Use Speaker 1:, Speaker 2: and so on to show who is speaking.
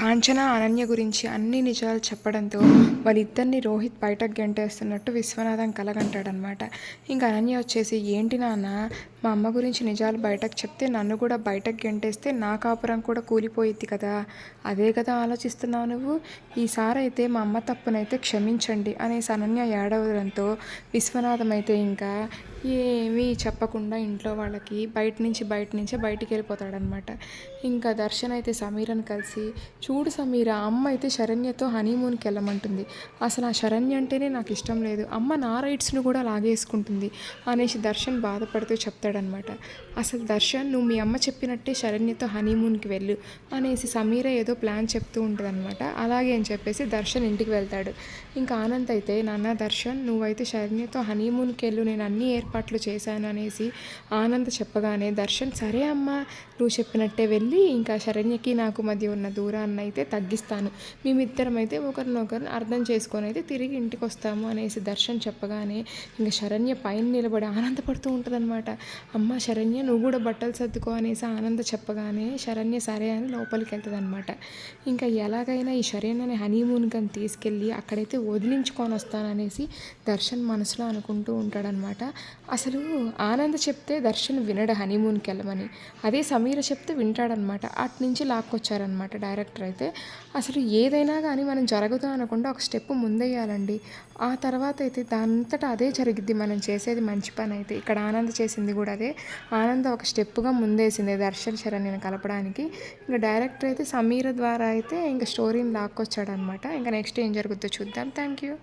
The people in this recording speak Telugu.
Speaker 1: కాంచన అనన్య గురించి అన్ని నిజాలు చెప్పడంతో వాళ్ళిద్దరిని రోహిత్ బయటకు గెంటేస్తున్నట్టు విశ్వనాథం కలగంటాడనమాట ఇంకా అనన్య వచ్చేసి ఏంటి నాన్న మా అమ్మ గురించి నిజాలు బయటకు చెప్తే నన్ను కూడా బయటకు గెంటేస్తే నా కాపురం కూడా కూలిపోయిద్ది కదా. అదే కదా ఆలోచిస్తున్నావు నువ్వు? ఈసారైతే మా అమ్మ తప్పునైతే క్షమించండి అనేసి అనన్య ఏడవడంతో విశ్వనాథం అయితే ఇంకా ఏమీ చెప్పకుండా ఇంట్లో వాళ్ళకి బయట నుంచి బయట నుంచే బయటికి వెళ్ళిపోతాడనమాట. ఇంకా దర్శన్ అయితే సమీరను కలిసి చూడు సమీర అమ్మ అయితే శరణ్యతో హనీమూన్కి వెళ్ళమంటుంది. అసలు ఆ శరణ్య అంటేనే నాకు ఇష్టం లేదు. అమ్మ నా రైట్స్ను కూడా లాగేసుకుంటుంది అనేసి దర్శన్ బాధపడుతూ చెప్తాడనమాట అసలు దర్శన్ నువ్వు మీ అమ్మ చెప్పినట్టే శరణ్యతో హనీమూన్కి వెళ్ళు అనేసి సమీర ఏదో ప్లాన్ చెప్తూ ఉంటుందన్నమాట అలాగే అని చెప్పేసి దర్శన్ ఇంటికి వెళ్తాడు. ఇంకా ఆనంద్ అయితే నాన్న దర్శన్ నువ్వైతే శరణ్యతో హనీమూన్కి వెళ్ళు నేను అన్ని ఏర్పాట్లు చేశాను అనేసి ఆనంద్ చెప్పగానే దర్శన్ సరే అమ్మా నువ్వు చెప్పినట్టే వెళ్ళి ఇంకా శరణ్యకి నాకు మధ్య ఉన్న దూరాన్ని అయితే తగ్గిస్తాను. మేమిద్దరం అయితే ఒకరినొకరిని అర్థం చేసుకొని అయితే తిరిగి ఇంటికి వస్తాము అనేసి దర్శన్ చెప్పగానే ఇంకా శరణ్య పైన నిలబడి ఆనందపడుతూ ఉంటుందన్నమాట అమ్మ శరణ్య నువ్వు కూడా బట్టలు సర్దుకో అనేసి ఆనంద చెప్పగానే శరణ్య సరే అని లోపలికి వెళ్తుంది అనమాట ఇంకా ఎలాగైనా ఈ శరణ్యని హనీమూన్ కని తీసుకెళ్ళి అక్కడైతే వదిలించుకొని వస్తాననేసి దర్శన్ మనసులో అనుకుంటూ ఉంటాడనమాట అసలు ఆనంద చెప్తే దర్శన్ వినడు హనీమూన్కి వెళ్ళమని. అదే సమీర చెప్తే వింటాడనమాట అటు నుంచి లాక్కొచ్చారనమాట డైరెక్టర్ అయితే. అసలు ఏదైనా కానీ మనం జరగదు అనకుండా ఒక స్టెప్ ముందేయాలండి ఆ తర్వాత అయితే దానంతటా అదే జరిగిద్ది మనం చేసేది మంచి పని అయితే. ఇక్కడ ఆనంద చేసింది కూడా అదే ఆనంద ఒక స్టెప్గా ముందేసింది దర్శన్ నేను కలపడానికి. ఇంకా డైరెక్టర్ అయితే సమీర ద్వారా అయితే ఇంకా స్టోరీని లాక్కొచ్చాడనమాట ఇంకా నెక్స్ట్ ఏం జరుగుతుందో చూద్దాం. Thank you